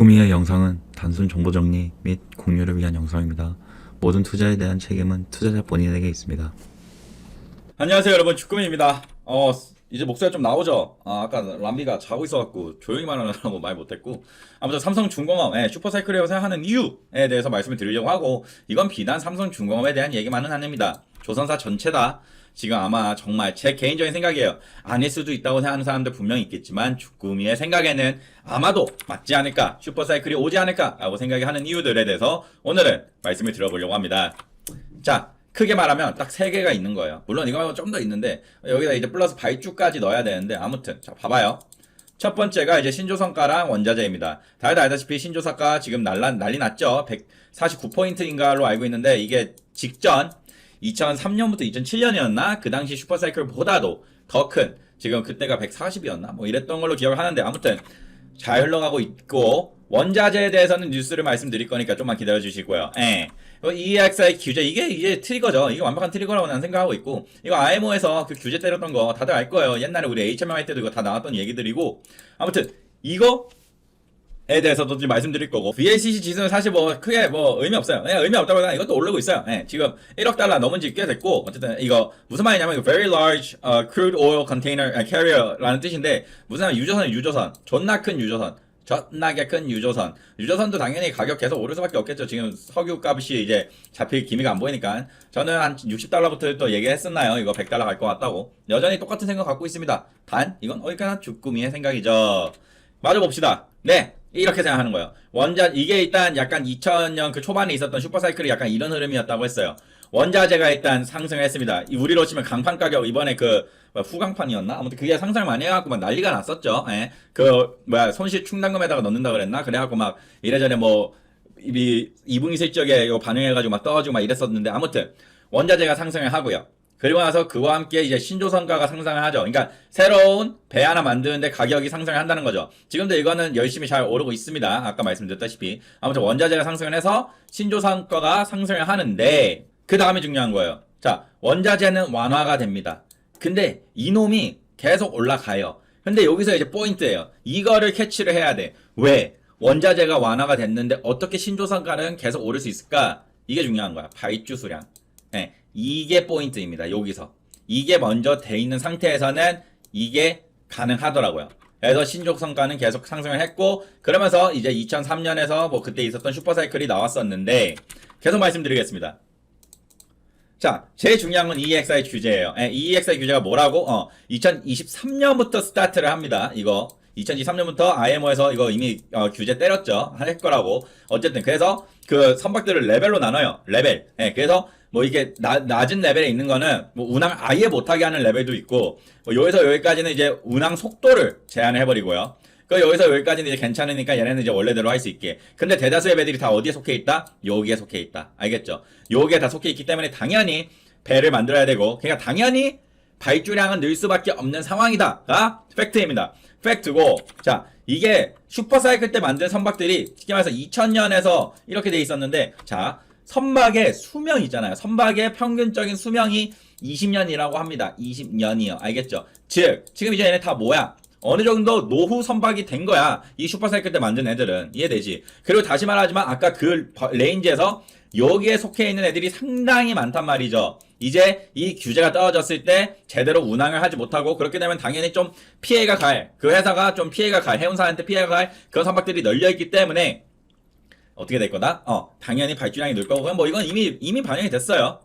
주꾸미의 영상은 단순 정보 정리 및 공유를 위한 영상입니다. 모든 투자에 대한 책임은 투자자 본인에게 있습니다. 안녕하세요 여러분. 주꾸미입니다. 어 이제 목소리가 좀 나오죠? 아, 아까 람비가 자고 있어갖고 조용히 말하느라고 말 못했고. 아무튼 삼성중공업 예, 슈퍼사이클이라고 생각하는 이유에 대해서 말씀을 드리려고 하고 이건 비단 삼성중공업에 대한 얘기만은 아닙니다. 조선사 전체다 지금 아마 정말 제 개인적인 생각이에요 아닐 수도 있다고 생각하는 사람들 분명히 있겠지만 주꾸미의 생각에는 아마도 맞지 않을까 슈퍼사이클이 오지 않을까 라고 생각이 하는 이유들에 대해서 오늘은 말씀을 드려보려고 합니다 자, 크게 말하면 딱 세 개가 있는 거예요. 물론 이거 말고 좀 더 있는데 여기다 이제 플러스 발주까지 넣어야 되는데 아무튼 자 봐봐요. 첫 번째가 이제 신조성가랑 원자재입니다. 다들 알다시피 신조성가 지금 난리, 난리 났죠. 149포인트인가로 알고 있는데 이게 직전 2003년부터 2007년이었나 그 당시 슈퍼사이클보다도 더 큰 지금 그때가 140이었나 뭐 이랬던 걸로 기억을 하는데 아무튼 잘 흘러가고 있고 원자재에 대해서는 뉴스를 말씀드릴 거니까 좀만 기다려 주시고요. 예. 어, EXI 규제 이게 이게 트리거죠. 이게 완벽한 트리거라고 나는 생각하고 있고 이거 IMO에서 그 규제 때렸던 거 다들 알 거예요. 옛날에 우리 할 때도 이거 다 나왔던 얘기들이고 아무튼 이거 에 대해서도 좀 말씀드릴 거고 VLCC 지수는 사실 뭐 크게 뭐 의미 없어요. 그냥 의미 없다고 하면 이것도 오르고 있어요. 예, 지금 1억 달러 넘은 지 꽤 됐고 어쨌든 이거 무슨 말이냐면 very large uh, crude oil container uh, carrier라는 뜻인데 무슨 유조선은 유조선 존나 큰 유조선 존나게 큰 유조선 유조선도 당연히 가격 계속 오를 수밖에 없겠죠. 지금 석유 값이 이제 잡힐 기미가 안 보이니까 저는 한 60달러부터 또 얘기했었나요? 이거 100달러 갈 것 같다고 여전히 똑같은 생각 갖고 있습니다. 단 이건 어디까나 주꾸미의 생각이죠. 맞아 봅시다. 네. 이렇게 생각하는 거예요. 원자 이게 일단 약간 2000년 그 초반에 있었던 슈퍼사이클이 약간 이런 흐름이었다고 했어요. 원자재가 일단 상승했습니다. 이 우리로 치면 강판 가격 이번에 그 후강판이었나? 아무튼 그게 상승을 많이 해갖고 막 난리가 났었죠. 예. 그 뭐야 손실 충당금에다가 넣는다 그랬나? 그래갖고 막 이래저래 뭐 이, 이분기 실적에 반영해가지고 막 떠가지고 막 이랬었는데 아무튼 원자재가 상승을 하고요. 그리고 나서 그와 함께 이제 신조선가가 상승을 하죠. 그러니까 새로운 배 하나 만드는데 가격이 상승을 한다는 거죠. 지금도 이거는 열심히 잘 오르고 있습니다. 아까 말씀드렸다시피. 아무튼 원자재가 상승을 해서 신조선가가 상승을 하는데 그 다음에 중요한 거예요. 자, 원자재는 완화가 됩니다. 근데 이놈이 계속 올라가요. 근데 여기서 이제 포인트예요. 이거를 캐치를 해야 돼. 왜? 원자재가 완화가 됐는데 어떻게 신조선가는 계속 오를 수 있을까? 이게 중요한 거야. 발주 수량. 네, 이게 포인트입니다. 여기서. 이게 먼저 돼 있는 상태에서는 이게 가능하더라고요. 그래서 신조성가는 계속 상승을 했고 그러면서 이제 2003년에서 뭐 그때 있었던 슈퍼사이클이 나왔었는데 계속 말씀드리겠습니다. 자, 제일 중요한 건 EXI 규제예요. 예, EXI 규제가 뭐라고? 어, 2023년부터 스타트를 합니다. 이거 2023년부터 IMO에서 이거 이미 어, 규제 때렸죠. 할 거라고. 어쨌든 그래서 그 선박들을 레벨로 나눠요. 레벨. 예, 그래서 뭐 이게 나, 낮은 레벨에 있는 거는 뭐 운항 아예 못하게 하는 레벨도 있고 뭐 여기서 여기까지는 이제 운항 속도를 제한을 해버리고요. 그 여기서 여기까지는 이제 괜찮으니까 얘네는 이제 원래대로 할 수 있게. 근데 대다수의 배들이 다 어디에 속해 있다? 여기에 속해 있다. 알겠죠? 여기에 다 속해 있기 때문에 당연히 배를 만들어야 되고, 그러니까 당연히 발주량은 늘 수밖에 없는 상황이다가 팩트입니다. 팩트고, 자 이게 슈퍼사이클 때 만든 선박들이 쉽게 말해서 2000년에서 이렇게 돼 있었는데, 자 선박의 수명 있잖아요. 선박의 평균적인 수명이 20년이라고 합니다. 20년이요. 알겠죠? 즉 지금 이제 얘네 다 뭐야? 어느 정도 노후 선박이 된 거야. 이 슈퍼사이클 때 만든 애들은. 이해되지? 그리고 다시 말하지만 아까 그 버- 레인지에서 여기에 속해 있는 애들이 상당히 많단 말이죠. 이제 이 규제가 떨어졌을 때 제대로 운항을 하지 못하고 그렇게 되면 당연히 좀 피해가 갈, 그 회사가 좀 피해가 갈, 해운사한테 피해가 갈 그런 선박들이 널려 있기 때문에 어떻게 될 거다? 어, 당연히 발주량이 늘 거고, 뭐 이건 이미, 이미 반영이 됐어요.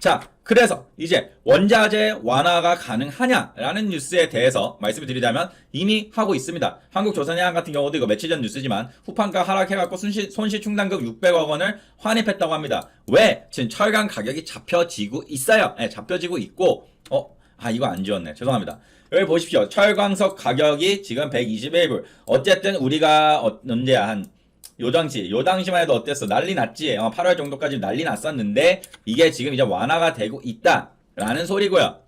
자, 그래서 이제 원자재 완화가 가능하냐라는 뉴스에 대해서 말씀을 드리자면 이미 하고 있습니다. 한국조선해양 같은 경우도 이거 며칠 전 뉴스지만 후판가 하락해갖고 손실, 손실 충당금 600억 원을 환입했다고 합니다. 왜? 지금 철강 가격이 잡혀지고 있어요. 네, 잡혀지고 있고, 어, 아, 이거 안 지웠네. 죄송합니다. 여기 보십시오. 철광석 가격이 지금 121불. 어쨌든 우리가 어, 언제야? 한, 요 당시, 요 당시만 해도 어땠어? 난리 났지? 어, 8월 정도까지 난리 났었는데, 이게 지금 이제 완화가 되고 있다. 라는 소리고요.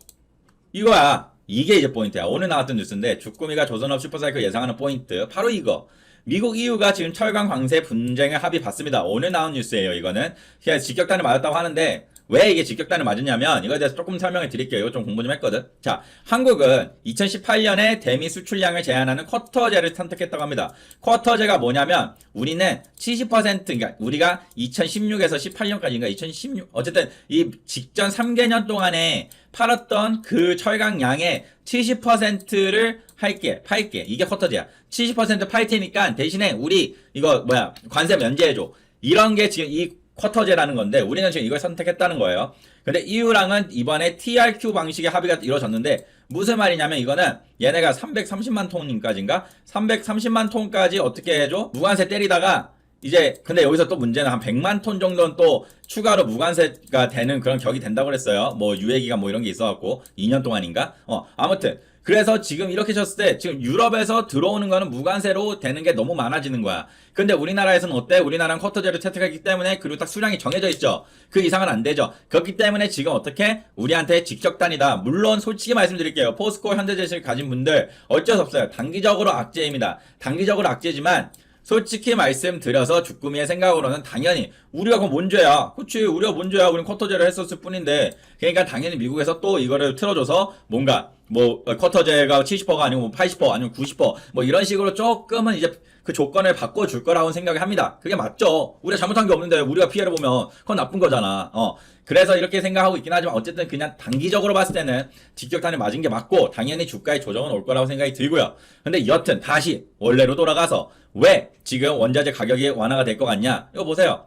이거야. 이게 이제 포인트야. 오늘 나왔던 뉴스인데, 주꾸미가 조선업 슈퍼사이클 예상하는 포인트. 바로 이거. 미국 EU가 지금 철강 광세 분쟁을 합의 봤습니다. 오늘 나온 뉴스예요, 이거는. 그냥 직격탄을 맞았다고 하는데, 왜 이게 직격탄을 맞았냐면 이거에 대해서 조금 설명을 드릴게요. 이거 좀 공부 좀 했거든. 자, 한국은 2018년에 대미 수출량을 제한하는 쿼터제를 선택했다고 합니다. 쿼터제가 뭐냐면 우리는 70% 그러니까 우리가 2016에서 18년까지인가 2016 어쨌든 이 직전 3개년 동안에 팔았던 그 철강 양의 70%를 할게, 팔게. 이게 쿼터제야. 70%팔 테니까 대신에 우리 이거 뭐야 관세 면제해줘. 이런 게 지금 이 쿼터제라는 건데 우리는 지금 이걸 선택했다는 거예요. 근데 EU랑은 이번에 TRQ 방식의 합의가 이루어졌는데 무슨 말이냐면 이거는 얘네가 330만 톤인까지인가 330만 톤까지 어떻게 해줘? 무관세 때리다가 이제 근데 여기서 또 문제는 한 100만 톤 정도는 또 추가로 무관세가 되는 그런 격이 된다고 그랬어요. 뭐 유예 기간 뭐 이런 게 있어 갖고 2년 동안인가? 어 아무튼 그래서 지금 이렇게 쳤을 때 지금 유럽에서 들어오는 거는 무관세로 되는 게 너무 많아지는 거야. 근데 우리나라에서는 어때? 우리나라는 쿼터제를 채택하기 때문에 그리고 딱 수량이 정해져 있죠. 그 이상은 안 되죠. 그렇기 때문에 지금 어떻게 우리한테 직격단이다. 물론 솔직히 말씀드릴게요. 포스코 현대제시를 가진 분들 어쩔 수 없어요. 단기적으로 악재입니다. 단기적으로 악재지만 솔직히 말씀드려서 주꾸미의 생각으로는 당연히 우리가 그건 뭔 죄야? 그치 우리가 뭔 죄야? 우린 쿼터제를 했었을 뿐인데 그러니까 당연히 미국에서 또 이거를 틀어줘서 뭔가 뭐 어, 쿼터제가 70%가 아니고 뭐 80% 아니면 90%뭐 이런 식으로 조금은 이제 그 조건을 바꿔줄 거라고 생각을 합니다. 그게 맞죠. 우리가 잘못한 게 없는데 우리가 피해를 보면 그건 나쁜 거잖아. 어. 그래서 이렇게 생각하고 있긴 하지만 어쨌든 그냥 단기적으로 봤을 때는 직격탄을 맞은 게 맞고 당연히 주가의 조정은 올 거라고 생각이 들고요. 근데 여튼 다시 원래로 돌아가서 왜 지금 원자재 가격이 완화가 될 것 같냐? 이거 보세요.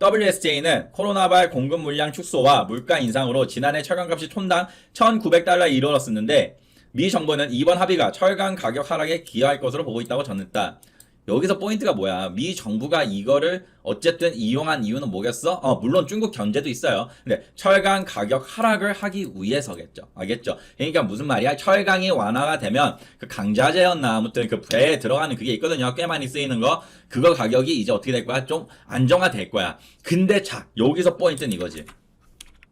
WSJ는 코로나발 공급 물량 축소와 물가 인상으로 지난해 철강값이 톤당 1,900달러에 이르렀었는데 미 정부는 이번 합의가 철강 가격 하락에 기여할 것으로 보고 있다고 전했다. 여기서 포인트가 뭐야? 미 정부가 이거를 어쨌든 이용한 이유는 뭐겠어? 어, 물론 중국 견제도 있어요. 근데 철강 가격 하락을 하기 위해서겠죠. 알겠죠? 그러니까 무슨 말이야? 철강이 완화가 되면 그 강자재였나 아무튼 그 배에 들어가는 그게 있거든요. 꽤 많이 쓰이는 거. 그거 가격이 이제 어떻게 될 거야? 좀 안정화 될 거야. 근데 자, 여기서 포인트는 이거지.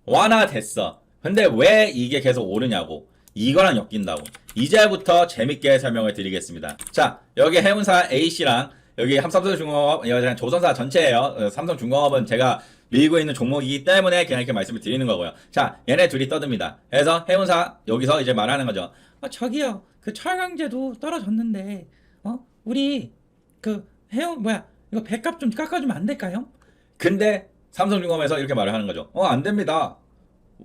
완화됐어. 근데 왜 이게 계속 오르냐고. 이거랑 엮인다고. 이제부터 재밌게 설명을 드리겠습니다. 자, 여기 해운사 A씨랑 여기 삼성중공업, 그냥 조선사 전체예요. 어, 삼성중공업은 제가 밀고 있는 종목이기 때문에 그냥 이렇게 말씀을 드리는 거고요. 자, 얘네 둘이 떠듭니다. 그래서 해운사 여기서 이제 말하는 거죠. 아, 저기요. 그 철강제도 떨어졌는데, 어? 우리 그 해운 뭐야? 이거 배값 좀 깎아주면 안 될까요? 근데 삼성중공업에서 이렇게 말을 하는 거죠. 어, 안 됩니다.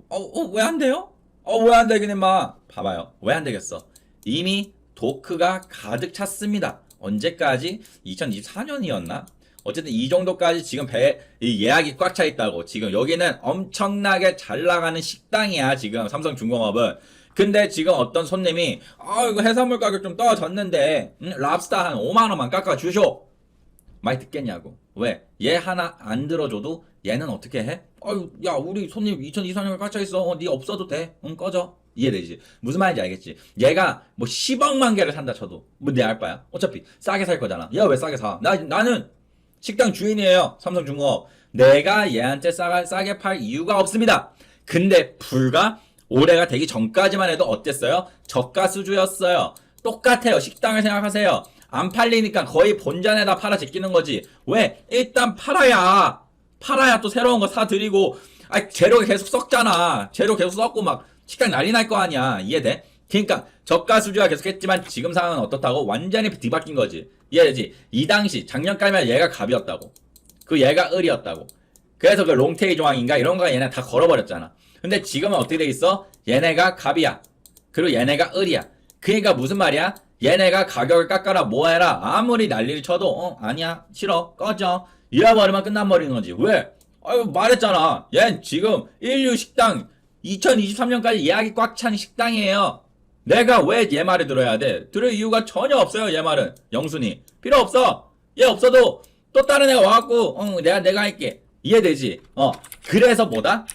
어, 어, 왜 안 돼요? 어, 왜 안 되긴 임마. 봐봐요. 왜 안 되겠어? 이미 도크가 가득 찼습니다. 언제까지? 2024년이었나? 어쨌든 이 정도까지 지금 배, 이 예약이 꽉 차 있다고. 지금 여기는 엄청나게 잘 나가는 식당이야. 지금 삼성중공업은. 근데 지금 어떤 손님이, 아, 이거 해산물 가격 좀 떨어졌는데, 음, 랍스타 한 5만원만 깎아주쇼. 많이 듣겠냐고. 왜? 얘 하나 안 들어줘도 얘는 어떻게 해? 아유, 야, 우리 손님 2024년에 깎여있어. 어, 니 없어도 돼. 응, 꺼져. 이해되지? 무슨 말인지 알겠지? 얘가 뭐 10억만 개를 산다 쳐도 뭐내 알바야? 어차피 싸게 살 거잖아. 얘가 왜 싸게 사? 나, 나는 식당 주인이에요. 삼성중공업. 내가 얘한테 싸게, 싸게 팔 이유가 없습니다. 근데 불과 올해가 되기 전까지만 해도 어땠어요? 저가 수주였어요. 똑같아요. 식당을 생각하세요. 안 팔리니까 거의 본전에다 팔아 제끼는 거지. 왜? 일단 팔아야 팔아야 또 새로운 거 사드리고 아 재료가 계속 썩잖아. 재료 계속 썩고 막 식당 난리 날 거 아니야. 이해돼? 그러니까 저가 수주가 계속했지만 지금 상황은 어떻다고 완전히 뒤바뀐 거지. 이해되지? 이 당시 작년까지만 얘가 갑이었다고. 그 얘가 을이었다고. 그래서 그 롱테이 조항인가 이런 거 얘네 다 걸어버렸잖아. 근데 지금은 어떻게 돼 있어? 얘네가 갑이야. 그리고 얘네가 을이야. 그러니까 무슨 말이야? 얘네가 가격을 깎아라 뭐해라 아무리 난리를 쳐도 어 아니야 싫어 꺼져 이래버리면 끝난버리는 거지 왜? 아유 말했잖아 얜 지금 인류 식당 2023년까지 예약이 꽉 찬 식당이에요 내가 왜 얘 말을 들어야 돼? 들을 이유가 전혀 없어요 얘 말은 영순이 필요 없어 얘 없어도 또 다른 애가 와갖고 어 내가 내가 할게 이해되지? 어 그래서 뭐다?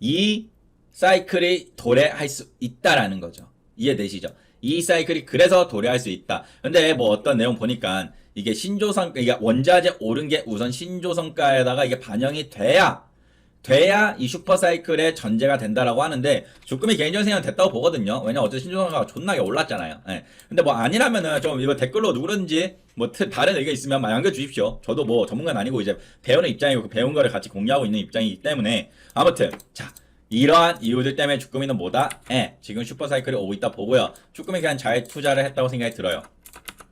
이 사이클이 도래할 수 있다라는 거죠. 이해되시죠? 이 사이클이 그래서 도래할 수 있다. 근데 뭐 어떤 내용 보니까 이게 신조성, 이게 원자재 오른 게 우선 신조성가에다가 이게 반영이 돼야 돼야 이 슈퍼사이클의 전제가 된다라고 하는데 조금이 개인적인 생각은 됐다고 보거든요. 왜냐 어쨌든 신조선가가 존나게 올랐잖아요. 예. 근데 뭐 아니라면은 좀 이거 댓글로 누구든지 뭐 트- 다른 의견 있으면 막 남겨주십시오. 저도 뭐 전문가는 아니고 이제 배우는 입장이고 그 배운 거를 같이 공유하고 있는 입장이기 때문에 아무튼 자 이러한 이유들 때문에 주꾸미는 뭐다? 예, 지금 슈퍼사이클이 오고 있다 보고요. 주꾸미 그냥 잘 투자를 했다고 생각이 들어요.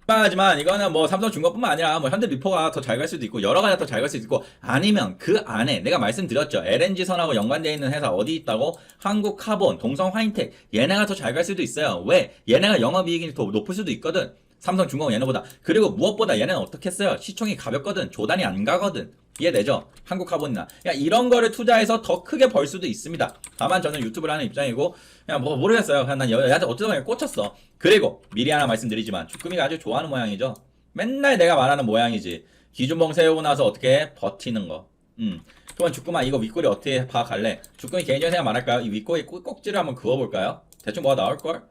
하지만 이거는 뭐 삼성중공업뿐만 아니라 뭐 현대미포가 더 잘 갈 수도 있고 여러 가지가 더잘 갈 수도 있고 아니면 그 안에 내가 말씀드렸죠. LNG 선하고 연관되어 있는 회사 어디 있다고? 한국 카본, 동성 화인텍 얘네가 더 잘 갈 수도 있어요. 왜? 얘네가 영업이익이 더 높을 수도 있거든. 삼성 중공업 얘네보다. 그리고 무엇보다 얘네는 어떻게 했어요? 시총이 가볍거든. 조단이 안 가거든 이해되죠? 한국카본이나 그냥 이런 거를 투자해서 더 크게 벌 수도 있습니다 다만 저는 유튜브를 하는 입장이고 그냥 뭐 모르겠어요 그냥 난 여- 여하튼 어쩌다 꽂혔어 그리고 미리 하나 말씀드리지만 주꾸미가 아주 좋아하는 모양이죠. 맨날 내가 말하는 모양이지. 기준봉 세우고 나서 어떻게 해? 버티는 거. 음. 또한 주꾸마 이거 윗꼬리 어떻게 봐갈래? 주꾸미 개인적인 생각 말할까요? 이 꼭- 꼭지를 한번 그어볼까요? 대충 뭐가 나올걸?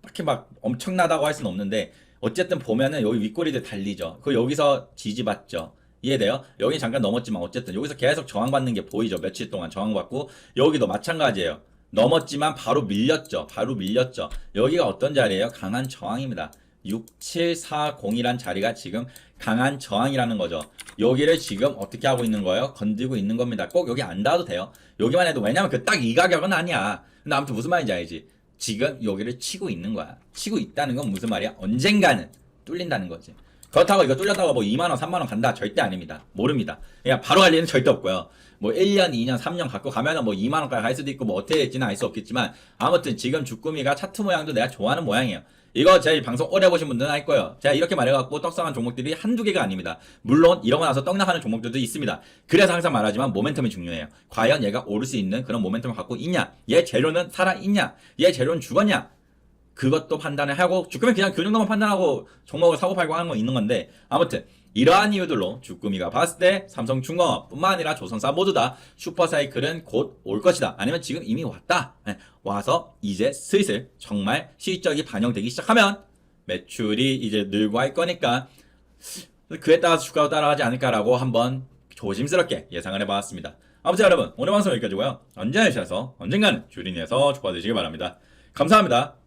딱히 막 엄청나다고 할 수는 없는데 어쨌든 보면은 여기 윗꼬리들 달리죠. 그 여기서 지지받죠. 이해돼요? 여기 잠깐 넘었지만 어쨌든 여기서 계속 저항받는 게 보이죠. 며칠 동안 저항받고 여기도 마찬가지예요. 넘었지만 바로 밀렸죠. 바로 밀렸죠. 여기가 어떤 자리예요? 강한 저항입니다. 6740이란 자리가 지금 강한 저항이라는 거죠. 여기를 지금 어떻게 하고 있는 거예요? 건들고 있는 겁니다. 꼭 여기 안 닿아도 돼요. 여기만 해도 왜냐면 그 딱 이 가격은 아니야. 근데 아무튼 무슨 말인지 알지? 지금 여기를 치고 있는 거야. 치고 있다는 건 무슨 말이야? 언젠가는 뚫린다는 거지. 그렇다고 이거 뚫렸다고 뭐 2만원, 3만원 간다? 절대 아닙니다. 모릅니다. 그냥 바로 갈 일은 절대 없고요. 뭐 1년, 2년, 3년 갖고 가면은 뭐 2만원까지 갈 수도 있고 뭐 어떻게 될지는 알 수 없겠지만 아무튼 지금 주꾸미가 차트 모양도 내가 좋아하는 모양이에요. 이거 제 방송 오래 보신 분들은 알 거예요. 제가 이렇게 말해갖고 떡상한 종목들이 한두 개가 아닙니다. 물론 이러고 나서 떡나가는 종목들도 있습니다. 그래서 항상 말하지만 모멘텀이 중요해요. 과연 얘가 오를 수 있는 그런 모멘텀을 갖고 있냐? 얘 재료는 살아있냐? 얘 재료는 죽었냐? 그것도 판단을 하고 주꾸미 그냥 그 정도만 판단하고 종목을 사고 팔고 하는 건 있는 건데 아무튼 이러한 이유들로 주꾸미가 봤을 때 삼성중공업뿐만 아니라 조선사 모두 다 슈퍼사이클은 곧 올 것이다 아니면 지금 이미 왔다 예, 와서 이제 슬슬 정말 실적이 반영되기 시작하면 매출이 이제 늘고 할 거니까 그에 따라서 주가가 따라가지 않을까라고 한번 조심스럽게 예상을 해봤습니다. 아무튼 여러분 오늘 방송 여기까지고요. 언제나 주셔서 언젠가는 주린이에서 좋아지시기 바랍니다. 감사합니다.